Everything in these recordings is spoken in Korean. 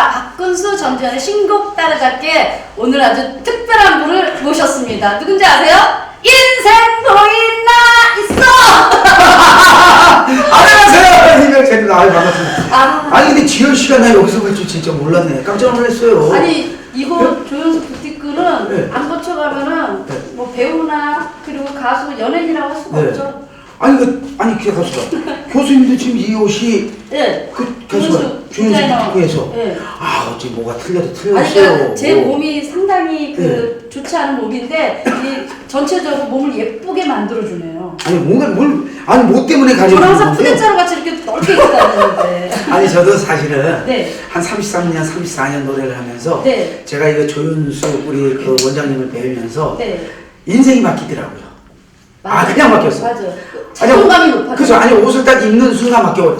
자, 박근수 전지현의 신곡 따라잡기에 오늘 아주 특별한 분을 모셨습니다. 누군지 아세요? 인생 보이나 있어! 안녕하세요. 이명철입니다. 아유, 반갑습니다. 아, 아니, 근데 지현 씨가 나 여기서 볼 줄 진짜 몰랐네. 깜짝 놀랐어요. 아니 이거 조연수 부티크는 네. 안 거쳐가면은 네. 뭐 배우나 그리고 가수 연예인이라고 할 수가 네. 없죠. 아니, 그, 아니, 그 가수가. 교수님도 지금 이 옷이 네. 그 가수가 조연수 디자이너. 부탁해서. 네. 아, 어찌 뭐가 틀려도 아니 틀렸어요. 그러니까 제 몸이 상당히 그 네. 좋지 않은 몸인데 이 전체적으로 몸을 예쁘게 만들어 주네요. 아니, 뭔가 뭘, 아니, 뭐 때문에 가지고 저는 항상 있는 건데요? 푸대자루 같이 이렇게 넓게 입고 다니는데. 아니, 저도 사실은 네. 한 33년, 34년 노래를 하면서 네. 제가 이거 조윤수 우리 그 원장님을 배우면서 네. 인생이 바뀌더라고요. 아, 그냥 바뀌었어. 맞아. 자존감이 높아져. 그죠. 아니, 옷을 딱 입는 순간. 그건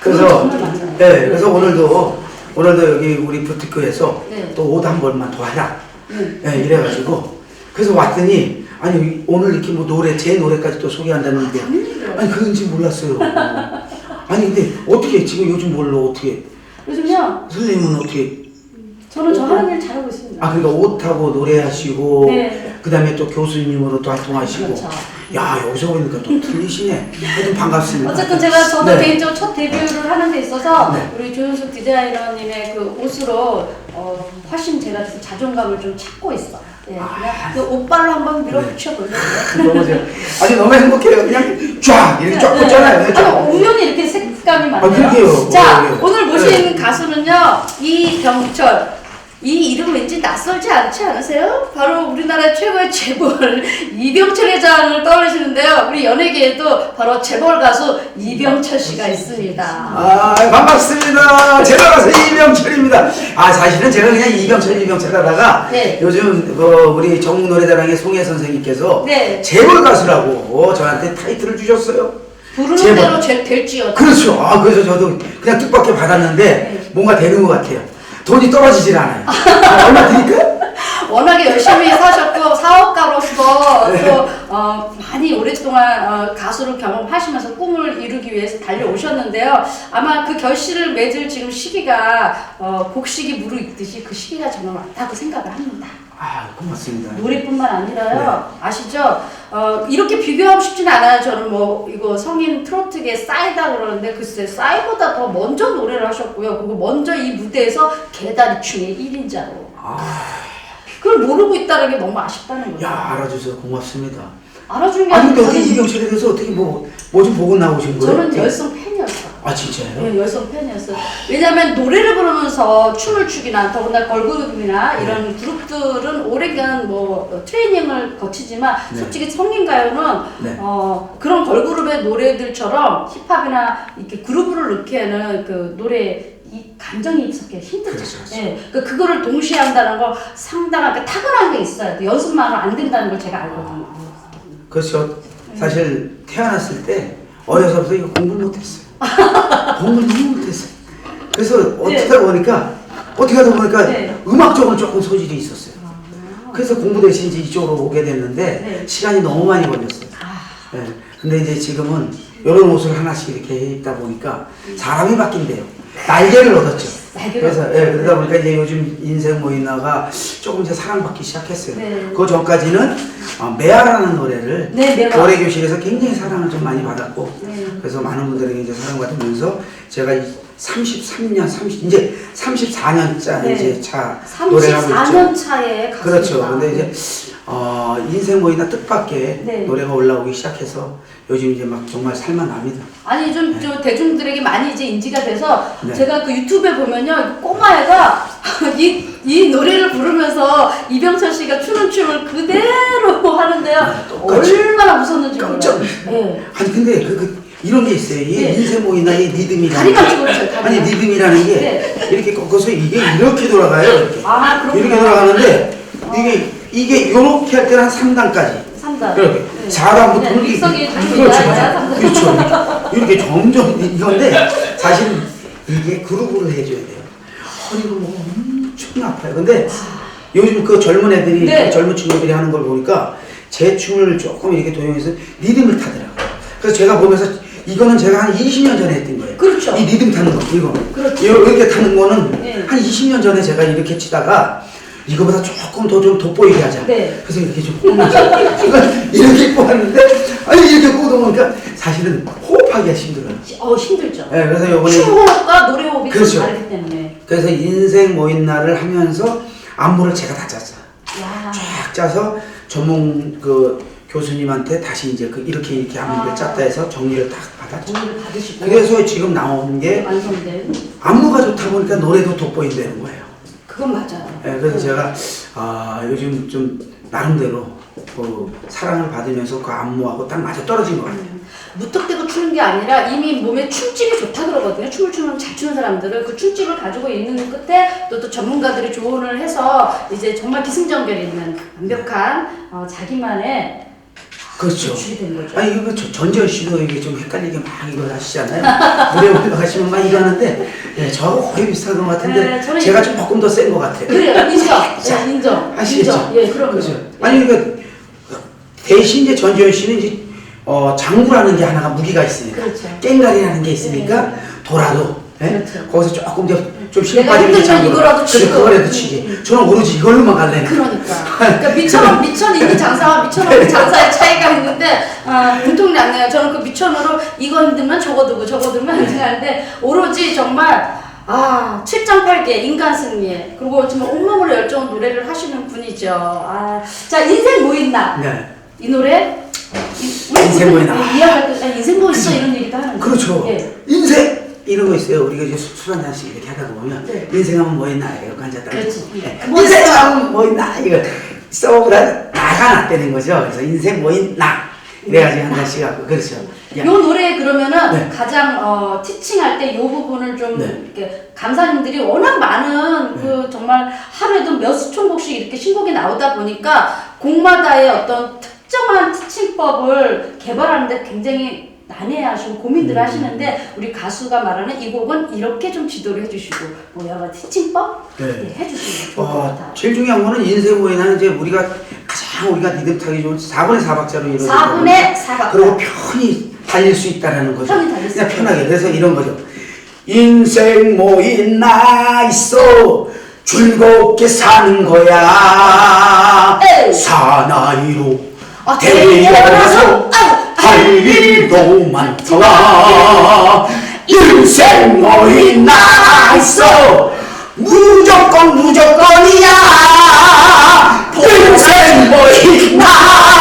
그래서, 정말. 네, 그래서 오늘도, 오늘도 여기 우리 부티크에서 네. 또 옷 한 벌만 더 하라. 네. 네, 이래가지고. 그래서 왔더니, 아니, 오늘 이렇게 뭐 노래, 제 노래까지 또 소개한다는데. 당연히요. 아니, 그런지 몰랐어요. 아니, 근데 어떻게, 지금 요즘 뭘로 어떻게, 요즘요. 선생님은 어떻게, 저는 저 하는 일 잘하고 있습니다. 아, 그러니까 옷하고 노래하시고, 네. 그 다음에 또 교수님으로 또 활동하시고. 그렇죠. 야, 여기서 보니까 또 틀리시네. 하여튼 반갑습니다. 어쨌든 제가 저도 네. 개인적으로 첫 데뷔를 하는 데 있어서 네. 우리 조윤숙 디자이너님의 그 옷으로 어, 훨씬 제가 좀 자존감을 좀 찾고 있어요. 예, 그냥 그 옷발로 한번 밀어붙여 보려고요. 너무 제가 아니 너무 행복해요. 그냥 쫙 이렇게 쫙 꽂잖아요. 네. 쫙. 아니, 음면이 이렇게 색감이 많네요. 그러게요. 자, 그러게요. 오늘 모신 네. 가수는요, 이병철. 이 이름 왠지 낯설지 않지 않으세요? 바로 우리나라 최고의 재벌 이병철 회장을 떠올리시는데요. 우리 연예계에도 바로 재벌 가수 이병철 씨가 있습니다. 아 반갑습니다. 제가 가수 이병철입니다. 아 사실은 제가 그냥 이병철 이병철 하다가 네. 요즘 그 우리 전국 노래자랑의 송혜 선생님께서 네. 재벌 가수라고 저한테 타이틀을 주셨어요. 부르는. 대로 될, 될지어다. 그렇죠. 아 그래서 저도 그냥 뜻밖의 받았는데 네. 뭔가 되는 것 같아요. 돈이 떨어지질 않아요. 아, 얼마 드릴까? 워낙에 열심히 사셨고 사업가로서 네. 또 어, 많이 오랫동안 어, 가수를 경험하시면서 꿈을 이루기 위해서 달려오셨는데요. 아마 그 결실을 맺을 지금 시기가 어, 곡식이 무르익듯이 그 시기가 정말 왔다고 생각을 합니다. 아 고맙습니다. 노래뿐만 아니라요. 네. 아시죠? 어, 이렇게 비교하고 싶진 않아요. 저는 뭐 이거 성인 트로트계 싸이다 그러는데 글쎄 싸이보다 더 먼저 노래를 하셨고요. 그리고 먼저 이 무대에서 개다리춤의 1인자로. 아, 그걸 모르고 있다는 게 너무 아쉽다는 거죠. 야 알아주셔서 고맙습니다. 알아준 게 아니 근데 아니라 어떻게 이병철에 대해서 어떻게 뭐 뭐 좀 보고 나오신 거예요? 저는 열성 팬이었어요. 아 진짜요? 네, 열성 팬이었어요. 왜냐면 노래를 부르면서 춤을 추기나 더군다나 걸그룹이나 네. 이런 그룹들은 오래간 뭐 트레이닝을 거치지만 네. 솔직히 성인 가요는 네. 어, 그런 걸그룹의 노래들처럼 힙합이나 이렇게 그룹을 넣기에는 그 노래 이 감정이 있었기 힘들죠. 그렇죠, 그렇죠. 예, 그 그거를 동시에 한다는 건 상당하게 타고난 게 있어야 돼. 연습만으로 안 된다는 걸 제가 알거든요. 그렇죠. 사실 태어났을 때 어려서부터 이거 공부를 못했어요. 공부를 너무 못했어요. 그래서 어떻게 보니까 어떻게 하다 보니까 네. 음악 쪽은 조금 소질이 있었어요. 그래서 공부 대신 이제 이쪽으로 오게 됐는데 네. 시간이 너무 많이 걸렸어요. 아, 예. 근데 이제 지금은 이런 옷을 하나씩 이렇게 입다 보니까 사람이 바뀐대요. 날개를 얻었죠. 그래서 예, 그러다 보니까 이제 요즘 인생 모이나가 조금 이제 사랑받기 시작했어요. 네. 그 전까지는 어, 메아라는 노래를 네, 메아. 노래 교실에서 굉장히 사랑을 좀 많이 받았고 네. 그래서 많은 분들에게 이제 사랑받으면서 제가 이 33년, 30 이제 34년짜 네. 이제 차 노래를 하고 있죠. 34년 차에 가수입니다. 그렇죠. 근데 이제 어, 인생 모이나 뜻밖의 네. 노래가 올라오기 시작해서 요즘 이제 막 정말 살만합니다. 아니 좀저 대중들에게 많이 이제 인지가 돼서 네. 제가 그 유튜브에 보면요 꼬마애가 이, 이 노래를 부르면서 이병철 씨가 추는 춤을 그대로 하는데요 네, 똑같이. 얼마나 깜짝 몰라요. 네. 아니 근데 그, 그 이런 게 있어요. 이 네. 인생 모이나 이. 찍어주세요, 다리만. 아니 리듬이라는 게 네. 이렇게 꺾어서 이게 이렇게 돌아가요. 이렇게. 아 그렇구나. 이렇게 돌아가는데 이게 이게 이렇게 할 때는 한 3단까지. 3단. 이렇게 네. 4단부터 네, 이렇게 일성이 그렇죠. 중이야, 삼단. 그렇죠. 이렇게 점점 이건데 사실 이게 그룹을 해줘야 돼요. 허리가 뭐 엄청 아파요. 근데 요즘 그 젊은 애들이 네. 그 젊은 친구들이 하는 걸 보니까 제 춤을 조금 이렇게 도용해서 리듬을 타더라고요. 그래서 제가 보면서 이거는 제가 한 20년 전에 했던 거예요. 그렇죠. 이 리듬 타는 거 이거. 그렇죠. 이거 이렇게 타는 거는 네. 한 20년 전에 제가 이렇게 치다가 이거보다 조금 더 좀 돋보이게 하자. 네. 그래서 이렇게 좀 꼬면서 이걸 이렇게 꼬았는데 아니 이렇게 꼬다 보니까 사실은 호흡하기가 힘들어요. 어 힘들죠. 네, 그래서 요번에 춤호흡과 노래호흡이 그렇죠. 좀 다르기 때문에. 그래서 인생 모인 날을 하면서 안무를 제가 다 짰어요. 야. 쫙 짜서 전문 그 교수님한테 다시 이제 그 이렇게 이렇게 안무를 아. 짰다 해서 정리를 딱 받았죠. 오늘 받으시고. 그래서 지금 나온 게 완성된. 안무가 좋다 보니까 노래도 돋보인다는 거예요. 그건 맞아요. 예, 그래서 제가 아 요즘 좀 나름대로 그 사랑을 받으면서 그 안무하고 딱 맞아 떨어진 것 같아요. 무턱대고 추는 게 아니라 이미 몸에 춤집이 좋다 그러거든요. 춤을 추는 잘 추는 사람들은 그 춤집을 가지고 있는 끝에 또, 또 전문가들이 조언을 해서 이제 정말 기승전결 있는 완벽한 어, 자기만의 그렇죠. 된 거죠. 아니 이거 저- 전지현 씨도 이게 좀 헷갈리게 막 이걸 하시잖아요. 무대 올라가시면 막 이거 하는데 예, 저하고 거의 비슷한 것 같은데 네, 저는 제가 이- 조금 더 센 것 같아요. 그래요. 인정. 자, 네, 인정. 아시겠죠? 인정. 예, 그럼요. 그렇죠. 예. 아니 그러니까 대신 이제 전지현 씨는 이제 어, 장구라는 게 하나가 무기가 있으니까 그렇죠. 깽가리라는 게 있으니까 네. 돌아도 예? 그렇죠. 거기서 조금 더 좀 내가 힘 빠지는 힘들면. 이거라도 치고. 그거라도 치기. 저는 오로지 이걸로만 갈래는. 그러니까. 그러니까 미천 미천 있는 장사와 미천 없는 장사의 차이가 있는데 아, 공통났네요. 저는 그 미천으로 이거 힘들면 저거 두고 저거 들면 네. 행진하는데 오로지 정말 아 7.8개 인간 승리에 그리고 정말 온몸으로 열정 노래를 하시는 분이죠. 아, 자 인생 뭐 있나 네. 이 노래 이, 우리 인생 뭐 있나? 이야기할 때 아, 인생 뭐 있어 이런 얘기도 하는데 그렇죠. 예. 인생 이런 거 있어요. 우리가 이제 술 한 잔씩 이렇게 하다 보면 네. 인생하면 뭐 있나 이거 앉았다. 그렇지. 네. 뭐 인생하면 뭐 있나 이거 써보다 나가 났다는 거죠. 그래서 인생 뭐 있나 이래가지고 한 잔씩 하고 그렇죠. 야. 요 노래 그러면은 네. 가장 어, 티칭할 때 요 부분을 좀 네. 이렇게 감사님들이 워낙 많은 그 정말 하루에도 몇 수천 곡씩 이렇게 신곡이 나오다 보니까 곡마다의 어떤 특정한 티칭법을 개발하는데 굉장히 난해하시고 고민들 음. 하시는데 우리 가수가 말하는 이 곡은 이렇게 좀 지도를 해주시고 뭐 여러 가지 티칭법 네. 네, 해주시면 좋을 것 어, 같아요. 제일 중요한 거는 인생 모인은 이제 우리가 가장 우리가 리듬 타기 좋은 4분의 4박자로 이루어져 4분의 4박자. 그리고 편히 달릴 수 있다라는 거죠. 편히 달릴 수 그냥 있다. 편하게. 그래서 이런 거죠. 인생 뭐 있나 있어 즐겁게 사는 거야 에이. 사나이로 아, 태어나서 아유, 할 일도 많더라. 인생 뭐 있나 있어. 무조건 무조건이야. 인생 뭐 있나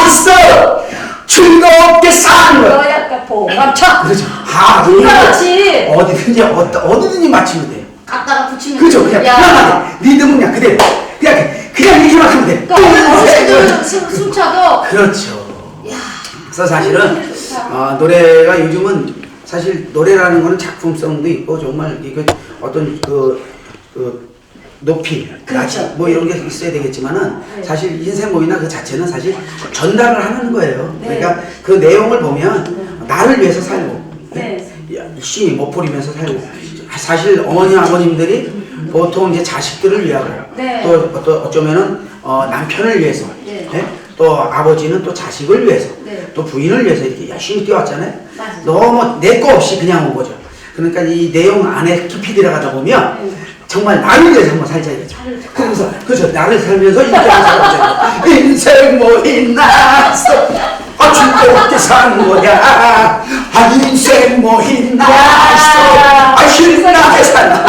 있어. 즐겁게 사는 거야 너 약간 보감차 그렇죠. 아 그렇지. 어디든지 어디, 어디든지 맞추면 돼요. 갖다가 붙이면 그렇죠 그냥 야. 편하게. 리듬은 그냥 그대로. 그냥 그냥 이렇게만 하면 돼 그러니까 어르신들 숨- 숨차도 그렇죠 야 그래서 사실은 좋다. 어, 노래가 요즘은 사실 노래라는 거는 작품성도 있고 정말 이거 어떤 그, 그 높이, 그렇죠. 낮이 뭐 이런 게 있어야 되겠지만은 네. 사실 인생 모이나 그 자체는 사실 전달을 하는 거예요. 네. 그러니까 그 내용을 보면 나를 위해서 살고 네. 열심히 못 부리면서 살고 사실 어머니 아버님들이 보통 이제 자식들을 위하고 네. 또 어떠, 어쩌면은 어, 남편을 위해서 네. 예? 또 아버지는 또 자식을 위해서 네. 또 부인을 위해서 이렇게 열심히 뛰어왔잖아요. 맞아요. 너무 내 거 없이 그냥 온 거죠. 그러니까 이 내용 안에 깊이 들어가다 보면 네. 정말 나를 위해서 한번 살자 이거죠. 그러면서 그렇죠. 나를 살면서 인생을 살자. 인생 뭐 있나. 아 즐겁게 사는 거야. 아 인생 뭐 있나 있어. 아 신나게 산다.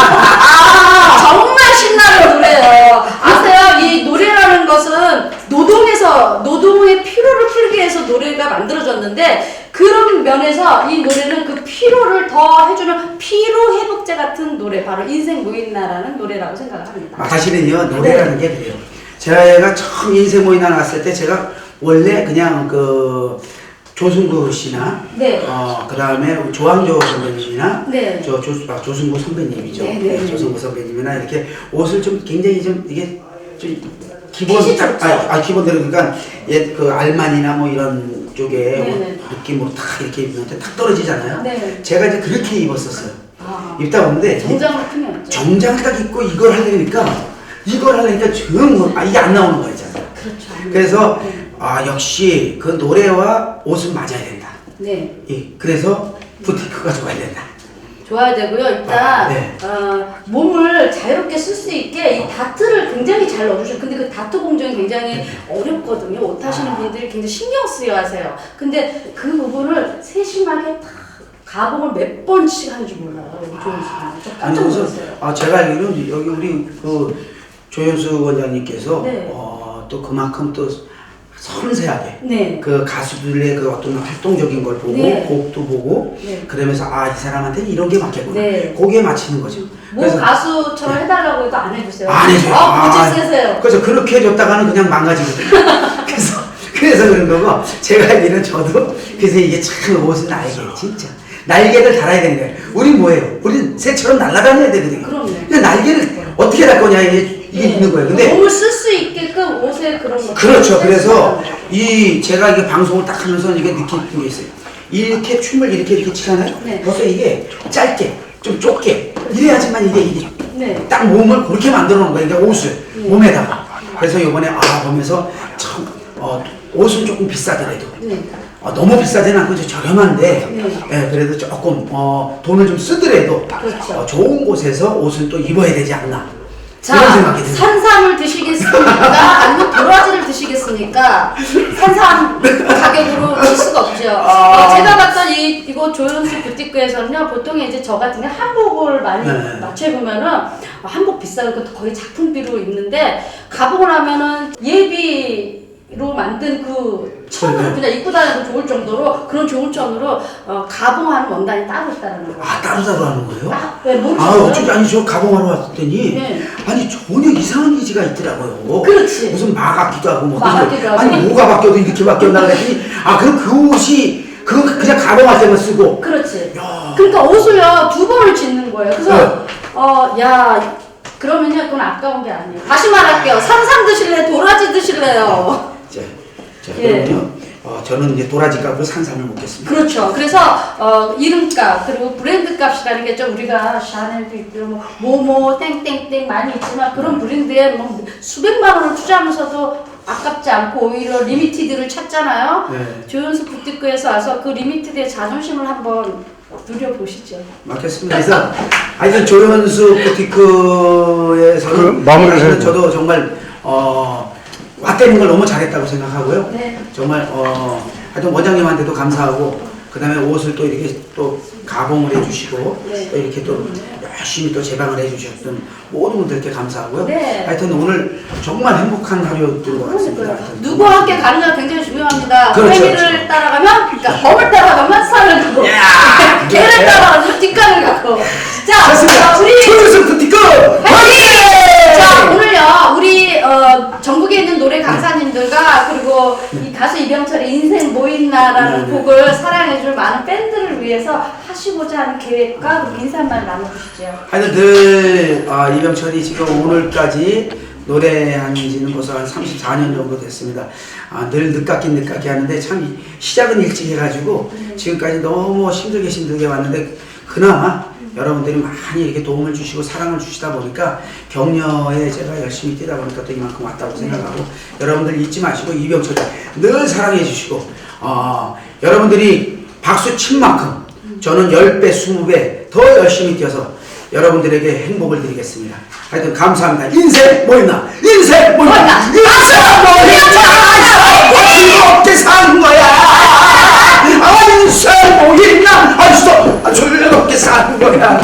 정말 신나는 노래예요. 아세요? 이 노래라는 것은 노동에서 노동의 피로를 풀기 위해서 노래가 만들어졌는데 그런 면에서 이 노래는 그 피로를 더 해주는 피로 회복제 같은 노래 바로 인생 무인나라는 노래라고 생각을 합니다. 아, 사실은요 노래라는 게 그래요. 제가 처음 인생 모임나 나왔을 때 제가 원래 그냥 그 조승구 씨나 네. 어 그다음에 조항조 선배님이나 네. 저 조, 아, 조승구 선배님이죠. 네, 네, 네. 조승구 선배님이나 이렇게 옷을 좀 굉장히 좀 이게 좀 기본 딱. 아, 아 기본대로 그러니까 옛 그 알만이나 뭐 이런 쪽에 네, 옷 네. 느낌으로 탁 이렇게 입는데 탁 떨어지잖아요. 네. 제가 이제 그렇게 입었었어요. 아, 입다 보는데 정장으로 풀면 정장 딱 입고 이걸 하려니까 이걸 하려니까 정 아, 이게 안 나오는 거 있잖아요. 그렇죠. 그래서 네. 아 역시 그 노래와 옷은 맞아야 된다. 네. 예, 그래서 부티크가 좋아야 된다. 좋아야 되고요. 일단 아, 네. 어, 몸을 자유롭게 쓸 수 있게 이 다트를 굉장히 잘 넣어주셔요. 근데 그 다트 공정이 굉장히 네. 어렵거든요. 옷 하시는 아. 분들이 굉장히 신경 쓰여 하세요. 근데 그 부분을 세심하게 다 가공을 몇 번씩 하는 줄 몰라요. 우리. 저 아니 깜짝 그래서 놀랐어요. 아, 제가 알기로는 여기 우리 그 조현수 원장님께서 네. 어, 또 그만큼 또 섬세하게 네. 그 가수들의 그 어떤 활동적인 걸 보고 네. 곡도 보고 네. 그러면서 아 이 사람한테는 이런 게 맞겠구나 네. 거기에 맞추는 거죠. 뭐 가수처럼 해달라고 해도 안 해주세요. 안 해줘요. 아, 아, 무지 세세요. 그래서 그렇게 해줬다가는 그냥 망가지거든요. 그래서 그래서 그런 거고 제가 알기로는 저도 그래서 이게 참 옷은 날개 진짜 날개를 달아야 되는 거예요. 우리 뭐예요? 우리는 새처럼 날아다녀야 되거든요. 그럼요. 근데 날개를 어떻게 달 거냐 이게, 이게 네. 있는 거예요. 근데 몸을 쓸 수 있게끔 옷에 그런 거. 그렇죠. 그래서 이 제가 이게 방송을 딱 하면서 이게 느낀 게 있어요. 이렇게 춤을 이렇게 이렇게 치잖아요. 네. 벌써 이게 짧게 좀 좁게 이래야지만 이게 이게 네. 딱 몸을 그렇게 만들어 놓은 거예요. 그러니까 옷을 몸에다가. 그래서 이번에 아 보면서 참 어, 옷은 조금 비싸더라도 네. 어, 너무 비싸지는 않고 이제 저렴한데 네. 예, 그래도 조금 어, 돈을 좀 쓰더라도 그렇죠. 어, 좋은 곳에서 옷을 또 입어야 되지 않나 자, 생각이. 산삼을 드시겠습니까? 아니면 도라지를 드시겠습니까? 산삼 가격으로 줄 수가 없죠. 아. 어, 제가 봤던 이, 이거 조연수 부티크에서는요, 보통 이제 저 같은 게 한복을 많이 네. 맞춰보면은, 어, 한복 비싸고 거의 작품비로 입는데, 가복을 하면은 예비 로 만든 그 천을 네. 그냥 입고 다녀도 좋을 정도로, 그런 좋은 천으로, 어, 가봉하는 원단이 따로 있다는 거예요. 아 따로 따로 하는 거예요? 아, 왜, 뭔지 아? 어쩐지 아니 저 가봉하러 왔더니 네. 아니 전혀 이상한 기지가 있더라고요. 그렇지. 무슨 마 같기도 하고 뭐 마 같기도 하고. 아니 뭐가 바뀌어도 이렇게 바뀌었나 그랬더니 아 그럼 그 옷이 그건 그냥 가봉할 때만 쓰고 그렇지. 야. 그러니까 옷을요 두 번을 짓는 거예요. 그래서 네. 어야 그러면요 그건 아까운 게 아니에요. 다시 말할게요. 산삼 드실래? 도라지 드실래요? 자, 자 예. 그러면요 어, 저는 이제 도라지 값으로 산삼을 먹겠습니다. 그렇죠. 그래서 어, 이름값 그리고 브랜드 값이라는 게 좀 우리가 샤넬도 있고 뭐 모모 땡땡땡 많이 있지만 그런 브랜드에 뭐 수백만 원을 투자하면서도 아깝지 않고 오히려 리미티드를 찾잖아요. 네. 조연수 부티크에서 와서 그 리미티드의 자존심을 한번 누려보시죠. 맞겠습니다. 그래서 하여튼 조현수 부티크에서는 그 마무리를 해야죠. 저도 정말 어, 왔다는 걸 너무 잘했다고 생각하고요. 네. 정말 어, 하여튼 원장님한테도 감사하고 그 다음에 옷을 또 이렇게 또 가봉을 해주시고 네. 또 이렇게 또 열심히 또 제방을 해주셨던 모든 분들께 감사하고요. 네. 하여튼 오늘 정말 행복한 하루였던 것 같습니다. 그러니까요. 하여튼 누구와 함께 가느냐가 굉장히 중요합니다. 그렇죠, 회미를 그렇죠. 따라가면, 그러니까 범을 따라가면 산을 가고, 야, 개를 네. 따라가면 뒷간을 가고. 자, 좋습니다. 어, 우리 조현수 부티크 화이팅! 자, 오늘요, 우리, 어, 전국에 있는 노래 강사님들과, 그리고 이 가수 이병철의 인생 뭐 있나라는 네, 네. 곡을 사랑해줄 많은 팬들을 위해서 하시고자 하는 계획과 그리고 인사 한말 나눠주시죠. 하여튼 늘 아, 이병철이 지금 오늘까지 노래한 지는 벌써 한 34년 정도 됐습니다. 아, 늘 늦깎이 늦깎이 하는데 참 이- 시작은 일찍 해가지고 지금까지 너무 힘들게 힘들게 왔는데 그나마 여러분들이 많이 이렇게 도움을 주시고 사랑을 주시다 보니까 격려에 제가 열심히 뛰다 보니까 또 이만큼 왔다고 생각하고 여러분들 잊지 마시고 이병철 늘 사랑해 주시고 어, 여러분들이 박수 친 만큼 저는 10배, 20배 더 열심히 뛰어서 여러분들에게 행복을 드리겠습니다. 하여튼 감사합니다. 인생 뭐 있나? 인생 뭐? 뭐 있나? 인생 뭐 있나? 즐겁게 사는 거야. 살 목이 있나? 아직도 소리를 높게 사는 거야.